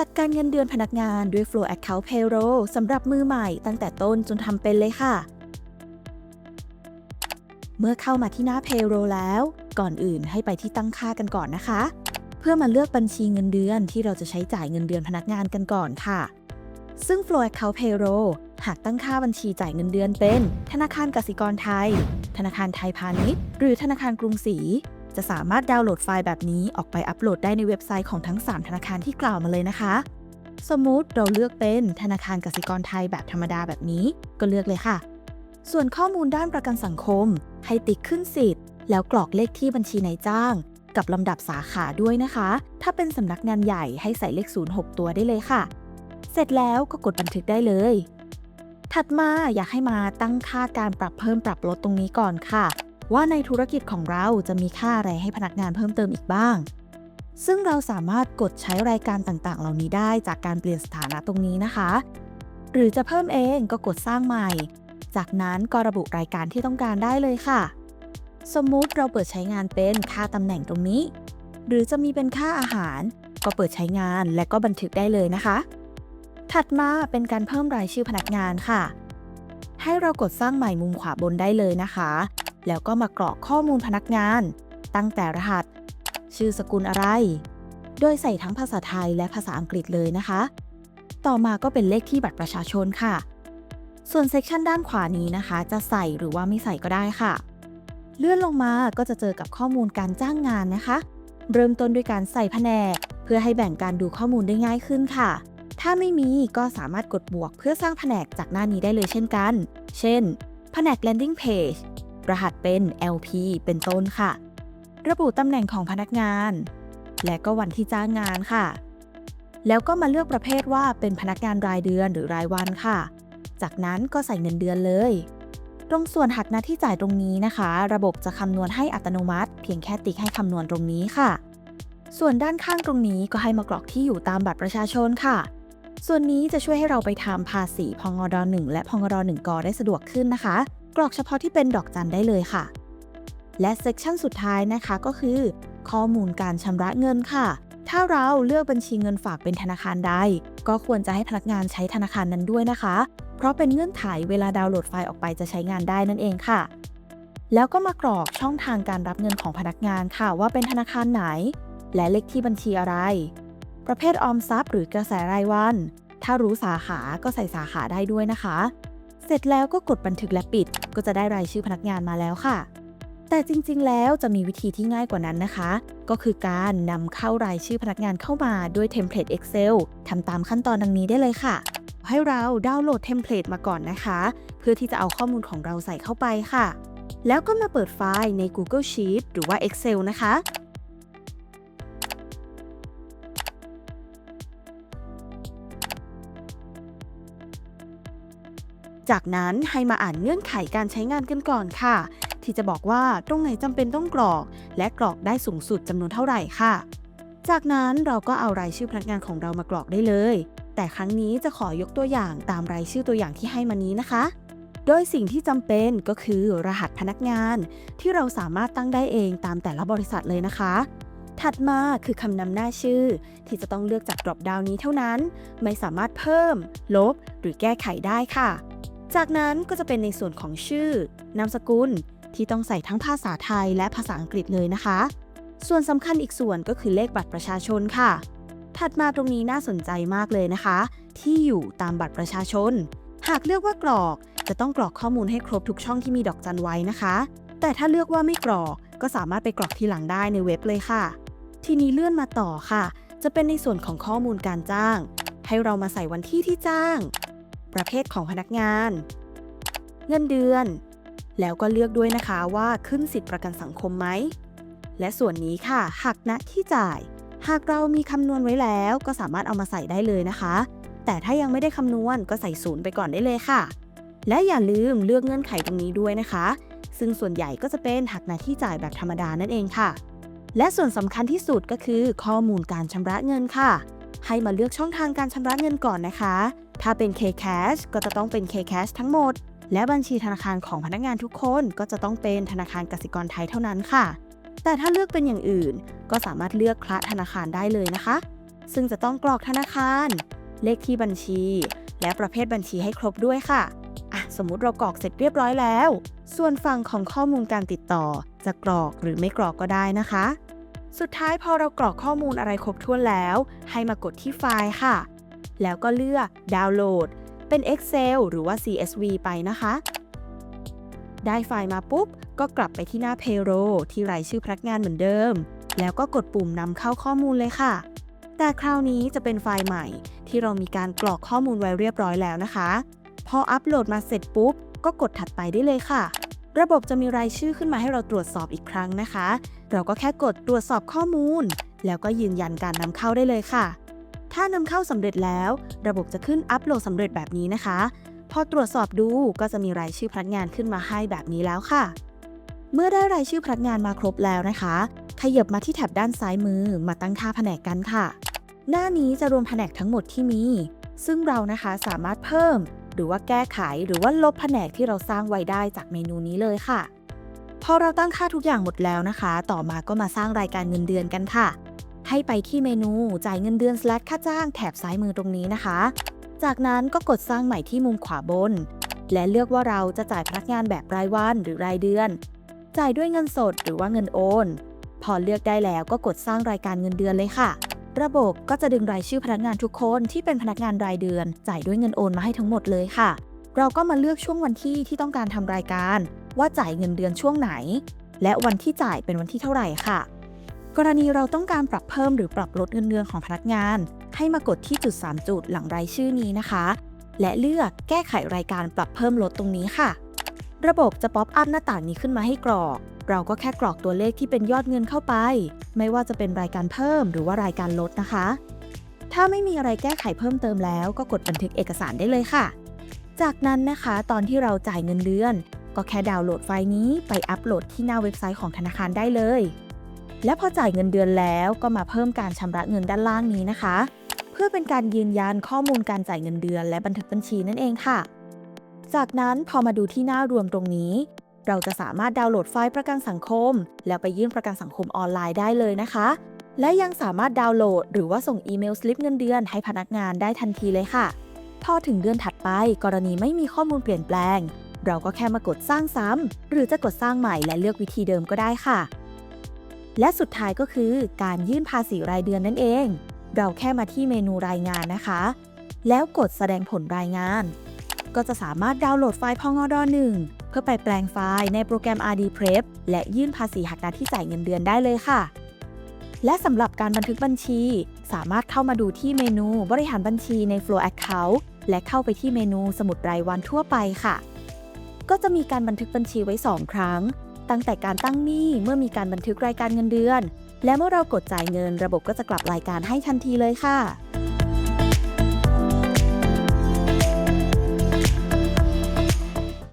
จัดการเงินเดือนพนักงานด้วย Flow Account Payroll สำหรับมือใหม่ตั้งแต่ต้นจนทำเป็นเลยค่ะ เมื่อเข้ามาที่หน้า Payroll แล้ว ก่อนอื่นให้ไปที่ตั้งค่ากันก่อนนะคะ เพื่อมาเลือกบัญชีเงินเดือนที่เราจะใช้จ่ายเงินเดือนพนักงานกันก่อนค่ะ ซึ่ง Flow Account Payroll หากตั้งค่าบัญชีจ่ายเงินเดือนเป็น ธนาคารกสิกรไทย ธนาคารไทยพาณิชย์ หรือธนาคารกรุงศรี จะสามารถดาวน์โหลดไฟล์แบบนี้ออกไปอัปโหลดได้ในเว็บไซต์ของทั้ง 3 ธนาคารที่กล่าวมาเลยนะคะ สมมุติเราเลือกเป็นธนาคารกสิกรไทยแบบธรรมดาแบบนี้ก็เลือกเลยค่ะ ส่วนข้อมูลด้านประกันสังคม ให้ติ๊กขึ้นสิทธิ์ แล้วกรอกเลขที่บัญชีนายจ้าง กับลำดับสาขาด้วยนะคะ ถ้าเป็นสำนักงานใหญ่ให้ใส่เลข 0 6 ตัวได้เลยค่ะ เสร็จแล้วก็กดบันทึกได้เลยถัดมาอยากให้มาตั้งค่าการปรับเพิ่มปรับลดตรงนี้ก่อนค่ะ ว่าในธุรกิจของเราจะมีค่าอะไรให้พนักงานเพิ่มเติมอีกบ้าง ซึ่งเราสามารถกดใช้รายการต่างๆ เหล่านี้ได้จากการเปลี่ยนสถานะตรงนี้นะคะ หรือจะเพิ่มเองก็กดสร้างใหม่ จากนั้นก็ระบุรายการที่ต้องการได้เลยค่ะ สมมุติเราเปิดใช้งานเป็นค่าตำแหน่งตรงนี้ หรือจะมีเป็นค่าอาหาร ก็เปิดใช้งานและก็บันทึกได้เลยนะคะ ถัดมาเป็นการเพิ่มรายชื่อพนักงานค่ะให้เรากดสร้างใหม่มุมขวาบนได้เลยนะคะ แล้วก็มากรอกข้อมูลพนักงาน ตั้งแต่รหัส ชื่อสกุลอะไร โดยใส่ทั้งภาษาไทยและภาษาอังกฤษเลยนะคะ ต่อมาก็เป็นเลขที่บัตรประชาชนค่ะ ส่วนเซกชันด้านขวานี้นะคะ จะใส่หรือว่าไม่ใส่ก็ได้ค่ะ เลื่อนลงมาก็จะเจอกับข้อมูลการจ้างงานนะคะ เริ่มต้นด้วยการใส่แผนก เพื่อให้แบ่งการดูข้อมูลได้ง่ายขึ้นค่ะถ้าไม่มีก็สามารถกดบวกเพื่อสร้างแผนกจากหน้านี้ได้เลยเช่นกัน เช่น แผนก landing page รหัสเป็น LP เป็นต้นค่ะ ระบุตำแหน่งของพนักงาน และก็วันที่จ้างงานค่ะ แล้วก็มาเลือกประเภทว่าเป็นพนักงานรายเดือนหรือรายวันค่ะ จากนั้นก็ใส่เงินเดือนเลย ตรงส่วนหักหน้าที่จ่ายตรงนี้นะคะ ระบบจะคำนวณให้อัตโนมัติ เพียงแค่ติ๊กให้คำนวณตรงนี้ค่ะ ส่วนด้านข้างตรงนี้ก็ให้มากรอกที่อยู่ตามบัตรประชาชนค่ะส่วนนี้จะช่วยให้เราไปทำภาษีพงอด1และพงอด1กได้สะดวกขึ้นนะคะ กรอกเฉพาะที่เป็นดอกจันได้เลยค่ะ และเซกชันสุดท้ายนะคะก็คือ ข้อมูลการชำระเงินค่ะ ถ้าเราเลือกบัญชีเงินฝากเป็นธนาคารใด ก็ควรจะให้พนักงานใช้ธนาคารนั้นด้วยนะคะ เพราะเป็นเงื่อนไขเวลาดาวน์โหลดไฟล์ออกไปจะใช้งานได้นั่นเองค่ะ แล้วก็มากรอกช่องทางการรับเงินของพนักงานค่ะ ว่าเป็นธนาคารไหน และเลขที่บัญชีอะไร ประเภทออมทรัพย์ หรือกระแสรายวัน ถ้ารู้สาขาก็ใส่สาขาได้ด้วยนะคะ เสร็จแล้วก็กดบันทึกและปิด ก็จะได้รายชื่อพนักงานมาแล้วค่ะ แต่จริงๆ แล้วจะมีวิธีที่ง่ายกว่านั้นนะคะ ก็คือการนำเข้ารายชื่อพนักงานเข้ามาด้วยเทมเพลต Excel ทำตามขั้นตอนดังนี้ได้เลยค่ะ ให้เราดาวน์โหลดเทมเพลตมาก่อนนะคะ เพื่อที่จะเอาข้อมูลของเราใส่เข้าไปค่ะ แล้วก็มาเปิดไฟล์ใน Google Sheet หรือว่า Excel นะคะ จากนั้นให้มาอ่านเงื่อนไขการใช้งานกันก่อนค่ะ ที่จะบอกว่าตรงไหนจำเป็นต้องกรอก และกรอกได้สูงสุดจำนวนเท่าไหร่ค่ะ จากนั้นเราก็เอารายชื่อพนักงานของเรามากรอกได้เลย แต่ครั้งนี้จะขอยกตัวอย่างตามรายชื่อตัวอย่างที่ให้มานี้นะคะ โดยสิ่งที่จำเป็นก็คือรหัสพนักงาน ที่เราสามารถตั้งได้เองตามแต่ละบริษัทเลยนะคะ ถัดมาคือคำนำหน้าชื่อ ที่จะต้องเลือกจากดรอปดาวนี้เท่านั้น ไม่สามารถเพิ่ม ลบ หรือแก้ไขได้ค่ะ จากนั้นก็จะเป็นในส่วนของชื่อ นามสกุล ที่ต้องใส่ทั้งภาษาไทยและภาษาอังกฤษเลยนะคะ ส่วนสำคัญอีกส่วนก็คือเลขบัตรประชาชนค่ะ ถัดมาตรงนี้น่าสนใจมากเลยนะคะ ที่อยู่ตามบัตรประชาชน หากเลือกว่ากรอกจะต้องกรอกข้อมูลให้ครบทุกช่องที่มีดอกจันไว้นะคะ แต่ถ้าเลือกว่าไม่กรอกก็สามารถไปกรอกทีหลังได้ในเว็บเลยค่ะ ทีนี้เลื่อนมาต่อค่ะ จะเป็นในส่วนของข้อมูลการจ้าง ให้เรามาใส่วันที่ที่จ้าง ประเภทของพนักงาน เงินเดือน แล้วก็เลือกด้วยนะคะว่าขึ้นสิทธิประกันสังคมไหม และส่วนนี้ค่ะหักณที่จ่าย หากเรามีคำนวณไว้แล้วก็สามารถเอามาใส่ได้เลยนะคะ แต่ถ้ายังไม่ได้คำนวณก็ใส่ศูนย์ไปก่อนได้เลยค่ะ และอย่าลืมเลือกเงื่อนไขตรงนี้ด้วยนะคะ ซึ่งส่วนใหญ่ก็จะเป็นหักหน้าที่จ่ายแบบธรรมดานั่นเองค่ะและส่วนสำคัญที่สุดก็คือข้อมูลการชำระเงินค่ะ ให้มาเลือกช่องทางการชำระเงินก่อนนะคะ ถ้าเป็น K-Cash ก็จะต้องเป็น K-Cash ทั้งหมด และบัญชีธนาคารของพนักงานทุกคนก็จะต้องเป็นธนาคารกสิกรไทยเท่านั้นค่ะ แต่ถ้าเลือกเป็นอย่างอื่น ก็สามารถเลือกคละธนาคารได้เลยนะคะ ซึ่งจะต้องกรอกธนาคาร เลขที่บัญชี และประเภทบัญชีให้ครบด้วยค่ะอะสมมุติเรากรอกเสร็จเรียบร้อยแล้ว ส่วนฝั่งของข้อมูลการติดต่อ จะกรอกหรือไม่กรอกก็ได้นะคะ สุดท้ายพอเรากรอกข้อมูลอะไรครบถ้วนแล้ว ให้มากดที่ไฟล์ค่ะ แล้วก็เลือกดาวน์โหลด เป็น Excel หรือว่า CSV ไปนะคะ ได้ไฟล์มาปุ๊บ ก็กลับไปที่หน้า Payroll ที่รายชื่อพนักงานเหมือนเดิม แล้วก็กดปุ่มนำเข้าข้อมูลเลยค่ะ แต่คราวนี้จะเป็นไฟล์ใหม่ ที่เรามีการกรอกข้อมูลไว้เรียบร้อยแล้วนะคะ พออัปโหลดมาเสร็จปุ๊บ ก็กดถัดไปได้เลยค่ะ ระบบจะมีรายชื่อขึ้นมาให้เราตรวจสอบอีกครั้งนะคะ เราก็แค่กดตรวจสอบข้อมูล แล้วก็ยืนยันการนำเข้าได้เลยค่ะ ถ้านำเข้าสำเร็จแล้ว ระบบจะขึ้นอัปโหลดสำเร็จแบบนี้นะคะ พอตรวจสอบดูก็จะมีรายชื่อพนักงานขึ้นมาให้แบบนี้แล้วค่ะ เมื่อได้รายชื่อพนักงานมาครบแล้วนะคะ ขยับมาที่แถบด้านซ้ายมือมาตั้งค่าแผนกกันค่ะ หน้านี้จะรวมแผนกทั้งหมดที่มี ซึ่งเรานะคะสามารถเพิ่ม หรือว่าแก้ไขหรือว่าลบแผนกที่เราสร้างไว้ได้จากเมนูนี้เลยค่ะ พอเราตั้งค่าทุกอย่างหมดแล้วนะคะ ต่อมาก็มาสร้างรายการเงินเดือนกันค่ะ ให้ไปที่เมนูจ่ายเงินเดือน slash ค่าจ้างแถบซ้ายมือตรงนี้นะคะ จากนั้นก็กดสร้างใหม่ที่มุมขวาบน และเลือกว่าเราจะจ่ายพนักงานแบบรายวันหรือรายเดือน จ่ายด้วยเงินสดหรือว่าเงินโอน พอเลือกได้แล้วก็กดสร้างรายการเงินเดือนเลยค่ะ ระบบก็จะดึงรายชื่อพนักงานทุกคนที่เป็นพนักงานรายเดือน จ่ายด้วยเงินโอนมาให้ทั้งหมดเลยค่ะ เราก็มาเลือกช่วงวันที่ที่ต้องการทำรายการ ว่าจ่ายเงินเดือนช่วงไหน และวันที่จ่ายเป็นวันที่เท่าไหร่ค่ะ กรณีเราต้องการปรับเพิ่มหรือปรับลดเงินเดือนของพนักงาน ให้มากดที่จุด 3 จุดหลังรายชื่อนี้นะคะ และเลือกแก้ไขรายการปรับเพิ่มลดตรงนี้ค่ะ ระบบจะป๊อปอัพหน้าต่างนี้ขึ้นมาให้กรอก เราก็แค่กรอกตัวเลขที่เป็นยอดเงินเข้าไป ไม่ว่าจะเป็นรายการเพิ่มหรือว่ารายการลดนะคะ ถ้าไม่มีอะไรแก้ไขเพิ่มเติมแล้วก็กดบันทึกเอกสารได้เลยค่ะ จากนั้นนะคะ ตอนที่เราจ่ายเงินเดือน ก็แค่ดาวน์โหลดไฟล์นี้ไปอัปโหลดที่หน้าเว็บไซต์ของธนาคารได้เลย และพอจ่ายเงินเดือนแล้วก็มาเพิ่มการชำระเงินด้านล่างนี้นะคะ เพื่อเป็นการยืนยันข้อมูลการจ่ายเงินเดือน และบันทึกบัญชีนั่นเองค่ะจากนั้นพอมาดูที่หน้ารวมตรงนี้ เราจะสามารถดาวน์โหลดไฟล์ประกันสังคม แล้วไปยื่นประกันสังคมออนไลน์ได้เลยนะคะ และยังสามารถดาวน์โหลด หรือว่าส่งอีเมลสลิปเงินเดือนให้พนักงานได้ทันทีเลยค่ะ พอถึงเดือนถัดไป กรณีไม่มีข้อมูลเปลี่ยนแปลง เราก็แค่มากดสร้างซ้ำหรือจะกดสร้างใหม่และเลือกวิธีเดิมก็ได้ค่ะ และสุดท้ายก็คือการยื่นภาษีรายเดือนนั่นเอง เราแค่มาที่เมนูรายงานนะคะ แล้วกดแสดงผลรายงาน ก็จะสามารถดาวน์โหลดไฟล์พงอด1 เพื่อไปแปลงไฟล์ในโปรแกรม RD Prep และยื่นภาษีหักหน้าที่จ่ายเงินเดือนได้เลยค่ะ และสำหรับการบันทึกบัญชี สามารถเข้ามาดูที่เมนูบริหารบัญชีใน Flow Account และเข้าไปที่เมนูสมุดรายวันทั่วไปค่ะ ก็จะมีการบันทึกบัญชีไว้ 2 ครั้ง ตั้งแต่การตั้งหนี้เมื่อมีการบันทึกรายการเงินเดือน และเมื่อเรากดจ่ายเงิน ระบบก็จะกลับรายการให้ทันทีเลยค่ะ